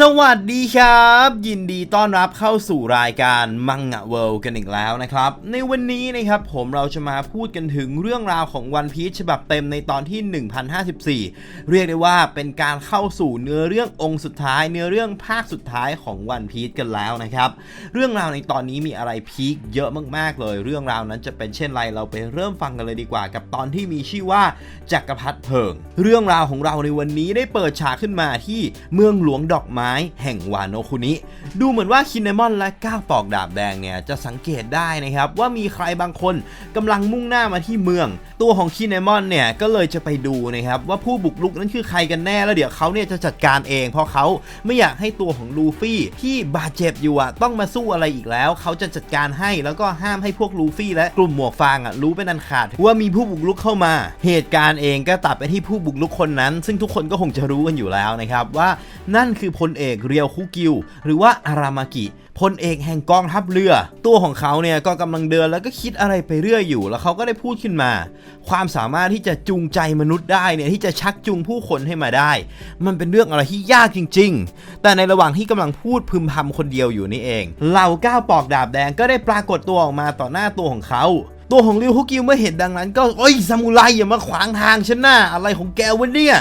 สวัสดีครับ ยินดีต้อนรับเข้าสู่รายการมังงะเวิลด์กันอีกแล้วนะครับ ในวันนี้นะครับผมเราจะมาพูดกันถึงเรื่องราวของวันพีชฉบับเต็มในตอนที่ 1054 เรียกได้ว่าเป็นการเข้าสู่เนื้อเรื่ององค์สุดท้าย เนื้อเรื่องภาคสุดท้ายของวันพีชกันแล้วนะครับ เรื่องราวในตอนนี้มีอะไรพีคเยอะมากๆเลย เรื่องราวนั้นจะเป็นเช่นไรเราไปเริ่มฟังกันเลยดีกว่า กับตอนที่มีชื่อว่าจักรพรรดิเพิง เรื่องราวของเราในวันนี้ได้เปิดฉากขึ้นมาที่เมืองหลวงดอกไม้แห่งวานโนคุนิ ดูเหมือนว่าคินเนมอนและก้าวปอกดาบแดงเนี่ยจะสังเกตได้นะครับว่ามีใครบางคนกำลังมุ่งหน้ามาที่เมือง ตัวของคินเนมอนเนี่ยก็เลยจะไปดูนะครับว่าผู้บุกรุกนั้นคือใครกันแน่แล้วเดี๋ยวเขาเนี่ยจะจัดการเอง เพราะเขาไม่อยากให้ตัวของลูฟี่ที่บาดเจ็บอยู่อะต้องมาสู้อะไรอีกแล้ว เขาจะจัดการให้แล้วก็ห้ามให้พวกลูฟี่และกลุ่มหมวกฟางอะรู้เป็นอันขาด ว่ามีผู้บุกรุกเข้ามา เหตุการณ์เองก็ตัดไปที่ผู้บุกรุกคนนั้น ซึ่งทุกคนก็คงจะรู้กันอยู่แล้วนะครับว่านั่นคือพลลเอกเรียวคุกิว หรือว่าอารามากิพลเอกแห่งกองทัพเรือ ตัวของเขาเนี่ยก็กำลังเดินแล้วก็คิดอะไรไปเรื่อยอยู่ แล้วเขาก็ได้พูดขึ้นมา ความสามารถที่จะจูงใจมนุษย์ได้เนี่ยที่จะชักจูงผู้คนให้มาได้ มันเป็นเรื่องอะไรที่ยากจริง ๆ แต่ในระหว่างที่กำลังพูดพึมพำคนเดียวอยู่นี่เองเหล่าก้าวปอกดาบแดงก็ได้ปรากฏตัวออกมาต่อหน้าตัวของเขาตัวของริวฮุกิวเมื่อเห็นดังนั้นก็โอ้ยซามูไรอย่ามาขวางทางฉันนะอะไรของแกวะเนี่ย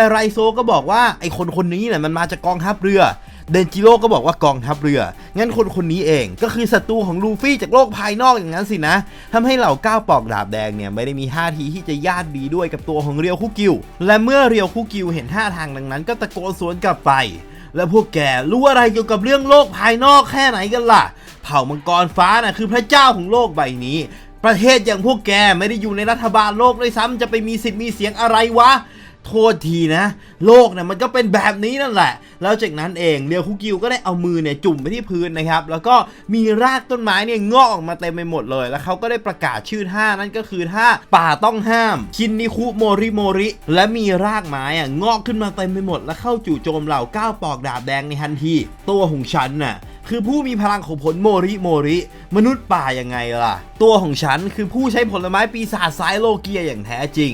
แต่ไรโซก็บอกว่าไอคนคนนี้เนี่ยมันมาจากกองทัพเรือ เดนจิโร่ก็บอกว่ากองทัพเรือ งั้นคนคนนี้เองก็คือศัตรูของลูฟี่จากโลกภายนอกอย่างนั้นสินะทำให้เหล่าก้าวปอกดาบแดงเนี่ยไม่ได้มีท่าทีที่จะญาติดีด้วยกับตัวของเรียวคุกิว และเมื่อเรียวคุกิวเห็นท่าทางดังนั้น ก็ตะโกนสวนกลับไป แล้วพวกแกรู้อะไรเกี่ยวกับเรื่องโลกภายนอกแค่ไหนกันล่ะ เผ่ามังกรฟ้าน่ะคือพระเจ้าของโลกใบนี้ประเทศอย่างพวกแกไม่ได้อยู่ในรัฐบาลโลกด้วยซ้ำจะไปมีสิทธิ์มีเสียงอะไรวะ โทษทีนะ โลกเนี่ยมันก็เป็นแบบนี้นั่นแหละ แล้วจากนั้นเองเรียวคุกิวก็ได้เอามือเนี่ยจุ่มไปที่พื้นนะครับ แล้วก็มีรากต้นไม้เนี่ยงอกออกมาเต็มไปหมดเลย แล้วเขาก็ได้ประกาศชื่อท่านั่นก็คือท่าป่าต้องห้าม คินนิคุโมริโมริ และมีรากไม้อะงอกขึ้นมาเต็มไปหมด แล้วเข้าจู่โจมเหล่าก้าวปอกดาบแดงในทันที ตัวของฉันน่ะคือผู้มีพลังของผลโมริโมริ มนุษย์ป่ายังไงล่ะ ตัวของฉันคือผู้ใช้ผลไม้ปีศาจสายโลเกียอย่างแท้จริง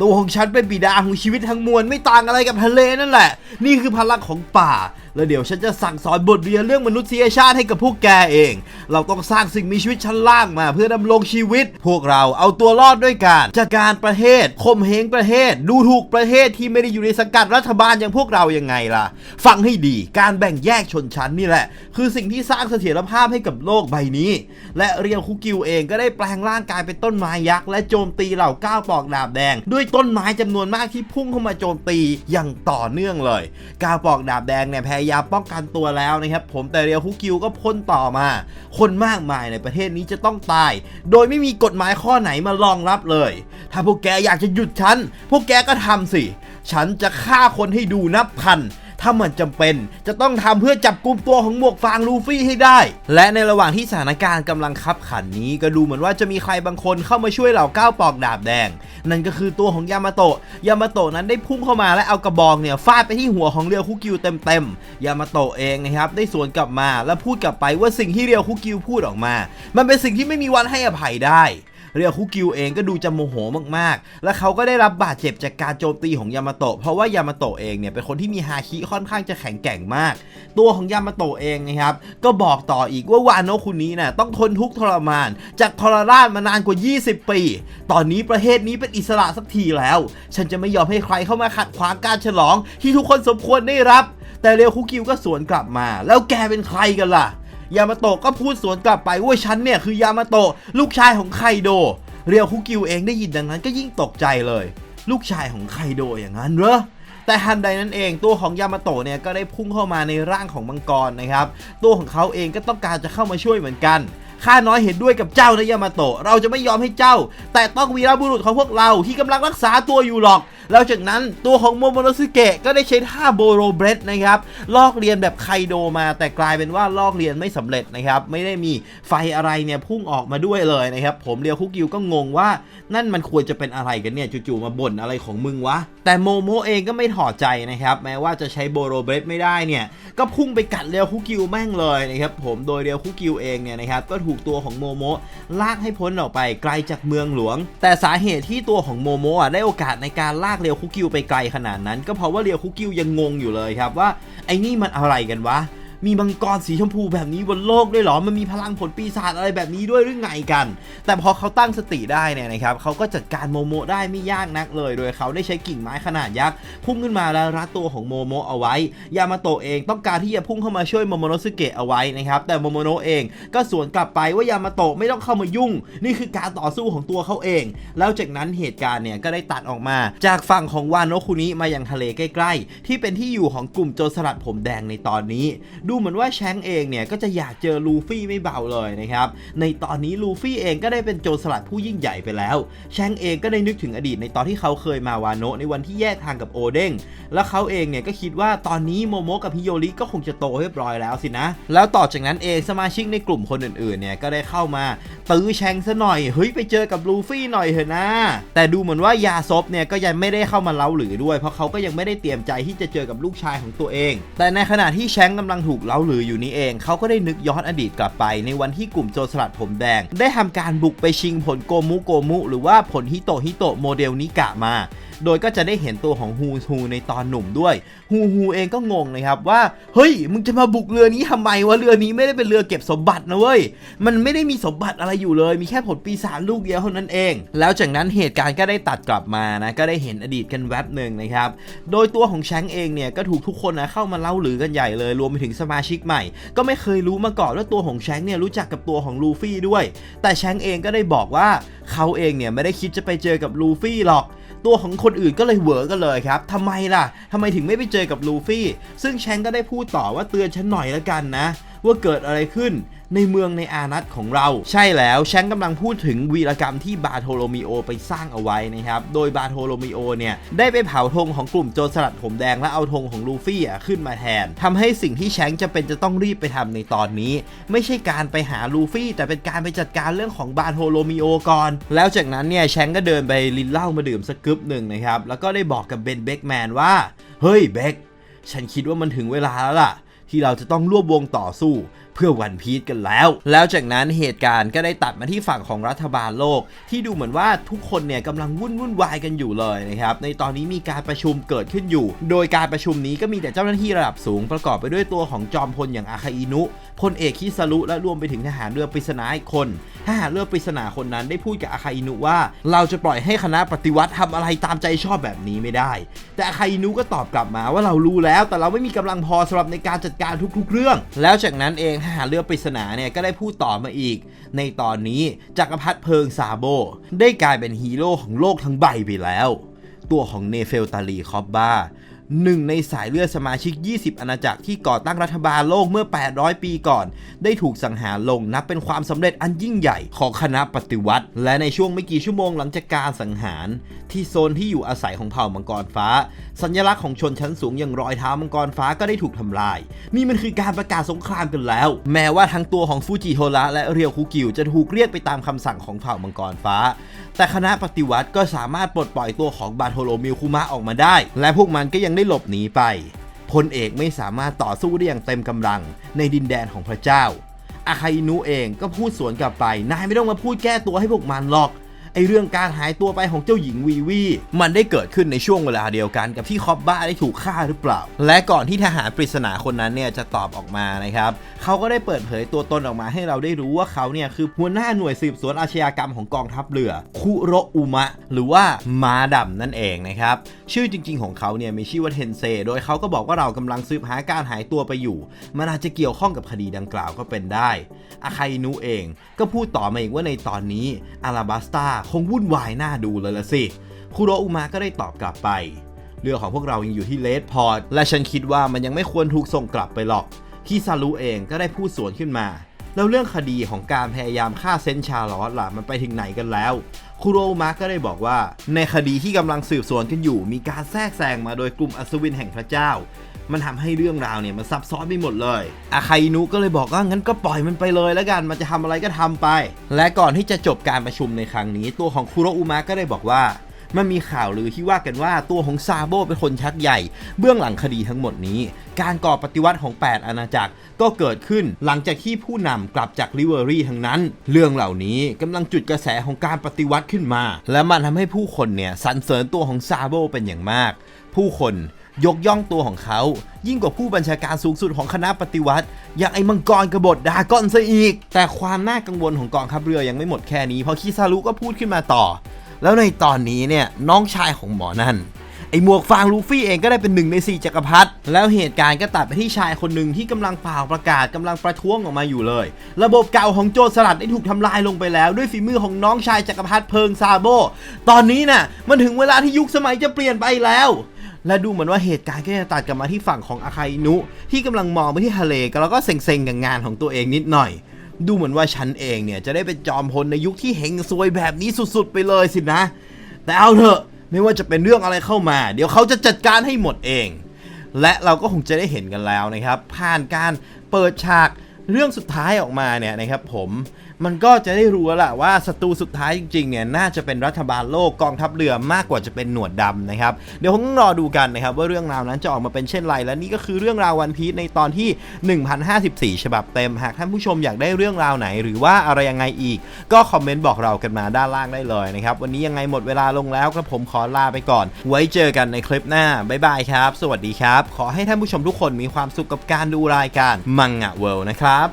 ตัวของฉันเป็นบิดาของชีวิตทั้งมวลไม่ต่างอะไรกับทะเลนั่นแหละ นี่คือพลังของป่าแล้วเดี๋ยวฉันจะสั่งสอนบทเรียนเรื่องมนุษยชาติให้กับพวกแกเอง เราต้องสร้างสิ่งมีชีวิตชั้นล่างมาเพื่อดำรงชีวิต พวกเราเอาตัวรอดด้วยการจัดการประเทศข่มเหงประเทศ ดูถูกประเทศที่ไม่ได้อยู่ในสังกัดรัฐบาลอย่างพวกเรายังไงล่ะ ฟังให้ดีการแบ่งแยกชนชั้นนี่แหละ คือสิ่งที่สร้างเสถียรภาพให้กับโลกใบนี้ และเรียวคุกิวเองก็ได้แปลงร่างกายเป็นต้นไม้ยักษ์และโจมตีเหล่าก้าวปอกดาบแดง ด้วยต้นไม้จำนวนมากที่พุ่งเข้ามาโจมตีอย่างต่อเนื่องเลย ก้าวปอกดาบแดงเนี่ยแพายาป้องกันตัวแล้วนะครับผมแต่เรียวฮุกิวก็พ่นต่อมา คนมากมายในประเทศนี้จะต้องตาย โดยไม่มีกฎหมายข้อไหนมารองรับเลย ถ้าพวกแกอยากจะหยุดฉัน พวกแกก็ทำสิ ฉันจะฆ่าคนให้ดูนับพัน ถ้ามันจำเป็นจะต้องทำเพื่อจับกลุ่มตัวของหมวกฟางลูฟี่ให้ได้ และในระหว่างที่สถานการณ์กำลังคับขันนี้ก็ดูเหมือนว่าจะมีใครบางคนเข้ามาช่วยเหล่าก้าวปอกดาบแดง นั่นก็คือตัวของยามาโตะยามาโตะนั้นได้พุ่งเข้ามาและเอากระบอกเนี่ยฟาดไปที่หัวของเรียวคุกิวเต็มๆยามาโตะเองนะครับได้สวนกลับมาและพูดกลับไปว่าสิ่งที่เรียวคุกิวพูดออกมา มันเป็นสิ่งที่ไม่มีวันให้อภัยได้ เรียวคุกิวเองก็ดูจะโมโหมากๆ และเขาก็ได้รับบาดเจ็บจากการโจมตีของยามาโตะเพราะว่ายามาโตะเองเนี่ยเป็นคนที่มีฮาคิค่อนข้างจะแข็งแกร่งมาก ตัวของยามาโตะเองนะครับก็บอกต่ออีกว่าวานโนคุนี้น่ะต้องทนทุกข์ทรมาน จากทรราชมานานกว่า 20 ปี ตอนนี้ประเทศนี้เป็นอิสระสักทีแล้ว ฉันจะไม่ยอมให้ใครเข้ามาขัดขวางการฉลองที่ทุกคนสมควรได้รับ แต่เรียวคุกิวก็สวนกลับมา แล้วแกเป็นใครกันล่ะ ยามาโตะก็พูดสวนกลับไปว่าฉันเนี่ยคือยามาโตะลูกชายของไคโด เรียวคุกิวเองได้ยินดังนั้นก็ยิ่งตกใจเลย ลูกชายของไคโดอย่างนั้นเหรอแต่ทันใดนั้นเองตัวของยามาโตะเนี่ยก็ได้พุ่งเข้ามาในร่างของมังกรนะครับ ตัวของเขาเองก็ต้องการจะเข้ามาช่วยเหมือนกันข้าน้อยเห็นด้วยกับเจ้านะยามาโตะเราจะไม่ยอมให้เจ้า แต่ต้องวีรบุรุษของพวกเราที่กำลังรักษาตัวอยู่หรอก แล้วจากนั้นตัวของโมโมโนสึเกะก็ได้ใช้ท่าโบโรเบรดนะครับลอกเรียนแบบไคโดมาแต่กลายเป็นว่าลอกเรียนไม่สำเร็จนะครับไม่ได้มีไฟอะไรเนี่ยพุ่งออกมาด้วยเลยนะครับผมเรียวคุกิวก็งงว่านั่นมันควรจะเป็นอะไรกันเนี่ยจู่ๆมาบ่นอะไรของมึงวะ แต่โมโมเองก็ไม่ถอดใจนะครับแม้ว่าจะใช้โบโรเบรดไม่ได้เนี่ยก็พุ่งไปกัดเรียวคุกิวแม่งเลยนะครับผมโดยเรียวคุกิวเองเนี่ยนะครับก็ถูกตัวของโมโมลากให้พ้นออกไปไกลจากเมืองหลวง แต่สาเหตุที่ตัวของโมโมอะได้โอกาสในการลากเรียวคุกิวไปไกลขนาดนั้น ก็เพราะว่าเรียวคุกิวยังงงอยู่เลยครับว่าไอ้นี่มันอะไรกันวะ มีมังกรสีชมพูแบบนี้บนโลกด้วยเหรอ มันมีพลังผลปีศาจอะไรแบบนี้ด้วยหรือไงกัน แต่พอเขาตั้งสติได้เนี่ยนะครับเขาก็จัดการโมโมได้ไม่ยากนักเลย โดยเขาได้ใช้กิ่งไม้ขนาดยักษ์พุ่งขึ้นมาแล้วรัดตัวของโมโมเอาไว้ ยามาโตะเองต้องการที่จะพุ่งเข้ามาช่วยโมโมโนสึเกะเอาไว้นะครับ แต่โมโมโนเองก็สวนกลับไปว่ายามาโตะไม่ต้องเข้ามายุ่ง นี่คือการต่อสู้ของตัวเขาเอง แล้วจากนั้นเหตุการณ์เนี่ยก็ได้ตัดออกมา จากฝั่งของวานโนคุนิมายังทะเลใกล้ ๆ ที่เป็นที่อยู่ของกลุ่มโจรสลัดผมแดงในตอนนี้ดูเหมือนว่าแชงเองเนี่ยก็จะอยากเจอลูฟี่ไม่เบาเลยนะครับ ในตอนนี้ลูฟี่เองก็ได้เป็นโจรสลัดผู้ยิ่งใหญ่ไปแล้ว แชงเองก็ได้นึกถึงอดีตในตอนที่เขาเคยมาวาโนะในวันที่แยกทางกับโอเด้ง แล้วเขาเองเนี่ยก็คิดว่าตอนนี้โมโมะกับฮิโยริก็คงจะโตเรียบร้อยแล้วสินะ แล้วต่อจากนั้นเองสมาชิกในกลุ่มคนอื่นๆเนี่ยก็ได้เข้ามาตื้อแชงซะหน่อย เฮ้ยไปเจอกับลูฟี่หน่อยเถอะนะ แต่ดูเหมือนว่ายาซบเนี่ยก็ยังไม่ได้เข้ามาเล้าหรือด้วย เพราะเขาก็ยังไม่ได้เตรียมใจที่จะเจอกับลูกชายของตัวเอง แต่ในขณะที่แชงกำลังถูกเล้าลืออยู่นี้เอง เขาก็ได้นึกย้อนอดีตกลับไป ในวันที่กลุ่มโจรสลัดผมแดง ได้ทำการบุกไปชิงผลโกมุโกมุ หรือว่าผลฮิโตฮิโตโมเดลนิกะมา โดยก็จะได้เห็นตัวของฮูฮูในตอนหนุ่มด้วยฮูฮูเองก็งงนะครับว่า เฮ้ย มึงจะมาบุกเรือนี้ทำไมวะเรือนี้ไม่ได้เป็นเรือเก็บสมบัตินะเว้ย มันไม่ได้มีสมบัติอะไรอยู่เลย มีแค่ผลปีศาจลูกเดียวเท่านั้นเอง แล้วจากนั้นเหตุการณ์ก็ได้ตัดกลับมานะ ก็ได้เห็นอดีตกันแวบหนึ่งนะครับ โดยตัวของแชงเองเนี่ยก็ถูกทุกคนนะเข้ามาเล่าหรือกันใหญ่เลย รวมไปถึงสมาชิกใหม่ ก็ไม่เคยรู้มาก่อนว่าตัวของแชงเนี่ยรู้จักกับตัวของลูฟี่ด้วย แต่แชงเองก็ได้บอกว่าเขาเองเนี่ยไม่ได้คิดจะไปเจอกับลูฟี่หรอก ตัวของคนอื่นก็เลยเหวอกันเลยครับทำไมล่ะทำไมถึงไม่ไปเจอกับลูฟี่ ซึ่งแชงก์ก็ได้พูดต่อว่าเตือนฉันหน่อยละกันนะ ว่าเกิดอะไรขึ้น ในเมืองในอานัตของเรา ใช่แล้วแชงก์กำลังพูดถึงวีรกรรมที่บาโทโลมิโอไปสร้างเอาไว้นะครับ โดยบาโทโลมิโอเนี่ยได้ไปเผาธงของกลุ่มโจรสลัดผมแดงและเอาธงของลูฟี่อะขึ้นมาแทนทำให้สิ่งที่แชงจะเป็นจะต้องรีบไปทำในตอนนี้ ไม่ใช่การไปหาลูฟี่ แต่เป็นการไปจัดการเรื่องของบาโทโลมิโอก่อน แล้วจากนั้นเนี่ยแชงก็เดินไปลินเหล้ามาดื่มสักกึบหนึ่งนะครับแล้วก็ได้บอกกับเบนเบ็กแมนว่าเฮ้ยเบ็กฉันคิดว่ามันถึงเวลาแล้วล่ะ ที่เราจะต้องร่วมวงต่อสู้ เพื่อวันพีชกันแล้ว แล้วจากนั้นเหตุการณ์ก็ได้ตัดมาที่ฝั่งของรัฐบาลโลก ที่ดูเหมือนว่าทุกคนเนี่ยกำลังวุ่นวุ่นวายกันอยู่เลยนะครับในตอนนี้มีการประชุมเกิดขึ้นอยู่ โดยการประชุมนี้ก็มีแต่เจ้าหน้าที่ระดับสูงประกอบไปด้วยตัวของจอมพลอย่างอาคาอินุพลเอกคิสรุและรวมไปถึงทหารเรือปริศนาอีกคนทหารเรือปริศนาคนนั้นได้พูดกับอาคาอินุว่า เราจะปล่อยให้คณะปฏิวัติทำอะไรตามใจชอบแบบนี้ไม่ได้ แต่อาคาอินุก็ตอบกลับมาว่าเรารู้แล้ว แต่เราไม่มีกำลังพอสำหรับในการจัดการทุกๆเรื่อง แล้วจากนั้นเองทหารเรือปริศนาเนี่ยก็ได้พูดต่อมาอีก ในตอนนี้จักรพรรดิเพิงซาโบ ได้กลายเป็นฮีโร่ของโลกทั้งใบไปแล้ว ตัวของเนเฟลตาลีคอบบา หนึ่งในสายเลือดสมาชิก 20 อาณาจักรที่ก่อตั้งรัฐบาลโลกเมื่อ 800 ปีก่อน ได้ถูกสังหารลงนับเป็นความสำเร็จอันยิ่งใหญ่ของคณะปฏิวัติ และในช่วงไม่กี่ชั่วโมงหลังจากการสังหาร ที่โซนที่อยู่อาศัยของเผ่ามังกรฟ้า สัญลักษณ์ของชนชั้นสูงอย่างรอยเท้ามังกรฟ้าก็ได้ถูกทำลาย นี่มันคือการประกาศสงครามกันแล้ว แม้ว่าทั้งตัวของฟูจิโฮระและเรียวคุกิวจะถูกเรียกไปตามคำสั่งของเผ่ามังกรฟ้า แต่คณะปฏิวัติก็สามารถปลดปล่อยตัวของบาโทโลมิวคุมะออกมาได้ และพวกมันก็ยังได้หลบหนีไป พลเอกไม่สามารถต่อสู้ได้อย่างเต็มกำลังในดินแดนของพระเจ้า อาคาอินุเองก็พูดสวนกลับไป นายไม่ต้องมาพูดแก้ตัวให้พวกมันหรอก ไอเรื่องการหายตัวไปของเจ้าหญิงวีวี มันได้เกิดขึ้นในช่วงเวลาเดียวกันกับที่คอบบ้าได้ถูกฆ่าหรือเปล่า และก่อนที่ทหารปริศนาคนนั้นเนี่ยจะตอบออกมานะครับ เขาก็ได้เปิดเผยตัวตนออกมาให้เราได้รู้ว่าเขาเนี่ยคือหัวหน้าหน่วยสืบสวนอาชญากรรมของกองทัพเรือคุโรอุมะ หรือว่ามาดำนั่นเองนะครับ ชื่อจริง ๆ ของเขาเนี่ยมีชื่อว่าเทนเซโดยเขาก็บอกว่าเรากำลังสืบหาการหายตัวไปอยู่ มันอาจจะเกี่ยวข้องกับคดีดังกล่าวก็เป็นได้อาคาอินุเองก็พูดต่อมาอีกว่าในตอนนี้อาราบัสตาคงวุ่นวายน่าดูเลยละสิคุโรอุมะก็ได้ตอบกลับไป เรือของพวกเรายังอยู่ที่เลดพอร์ตและฉันคิดว่ามันยังไม่ควรถูกส่งกลับไปหรอกคิซารุเองก็ได้พูดสวนขึ้นมา แล้วเรื่องคดีของการพยายามฆ่าเซนชาลอสล่ะมันไปถึงไหนกันแล้วคุโรมะก็ได้บอกว่า ในคดีที่กำลังสืบสวนกันอยู่ มีการแทรกแซงมาโดยกลุ่มอัศวินแห่งพระเจ้า มันทำให้เรื่องราวเนี่ยมันซับซ้อนไปหมดเลยอาคาอินุก็เลยบอกว่างั้นก็ปล่อยมันไปเลยแล้วกันมันจะทำอะไรก็ทำไป และก่อนที่จะจบการประชุมในครั้งนี้ ตัวของคุโรอุมะก็ได้บอกว่า มันมีข่าวลือที่ว่ากันว่าตัวของซาโบเป็นคนชักใหญ่ เบื้องหลังคดีทั้งหมดนี้ การก่อปฏิวัติของ 8 อาณาจักรก็เกิดขึ้นหลังจากที่ผู้นำกลับจากลิเวอรี่ทั้งนั้น เรื่องเหล่านี้กำลังจุดกระแสของการปฏิวัติขึ้นมา และมันทำให้ผู้คนเนี่ยสรรเสริญตัวของซาโบเป็นอย่างมาก ผู้คนยกย่องตัวของเขา ยิ่งกว่าผู้บัญชาการสูงสุดของคณะปฏิวัติ อย่างไอ้มังกรกบฏดากอนซะอีก แต่ความน่ากังวลของกองทัพเรือยังไม่หมดแค่นี้ เพราะคิซารุก็พูดขึ้นมาต่อ แล้วในตอนนี้เนี่ยน้องชายของหมอนั่นไอหมวกฟางลูฟี่เองก็ได้เป็นหนึ่งในสี่จักรพรรดิแล้วเหตุการณ์ก็ตัดไปที่ชายคนหนึ่งที่กำลังเป่าประกาศกำลังประท้วงออกมาอยู่เลย ระบบเก่าของโจรสลัดได้ถูกทำลายลงไปแล้ว ด้วยฝีมือของน้องชายจักรพรรดิเพิงซาโบ ตอนนี้น่ะมันถึงเวลาที่ยุคสมัยจะเปลี่ยนไปแล้วและดูเหมือนว่าเหตุการณ์ก็จะตัดกลับมาที่ฝั่งของอาคาอินุ ที่กำลังมองไปที่ทะเลแล้วก็เซ็งๆกับงานของตัวเองนิดหน่อย ดูเหมือนว่าฉันเองเนี่ยจะได้เป็นจอมพลในยุคที่เฮงซวยแบบนี้สุดๆไปเลยสินะ แต่เอาเถอะไม่ว่าจะเป็นเรื่องอะไรเข้ามา เดี๋ยวเขาจะจัดการให้หมดเอง และเราก็คงจะได้เห็นกันแล้วนะครับ ผ่านการเปิดฉากเรื่องสุดท้ายออกมาเนี่ยนะครับผม มันก็จะได้รู้แล้วล่ะว่าศัตรูสุดท้ายจริงๆเนี่ยน่าจะเป็นรัฐบาลโลกกองทัพเรือมากกว่าจะเป็นหนวดดำนะครับเดี๋ยวคงต้องรอดูกันนะครับว่าเรื่องราวนั้นจะออกมาเป็นเช่นไร และนี่ก็คือเรื่องราววันพีชในตอนที่ 1054 ฉบับเต็ม หากท่านผู้ชมอยากได้เรื่องราวไหน หรือว่าอะไรยังไงอีก ก็คอมเมนต์บอกเรากันมาด้านล่างได้เลยนะครับวันนี้ยังไงหมดเวลาลงแล้วกระผมขอลาไปก่อน ไว้เจอกันในคลิปหน้าบ๊ายบายครับ สวัสดีครับ ขอให้ท่านผู้ชมทุกคนมีความสุขกับการดูรายการมังงะเวิลด์นะครับ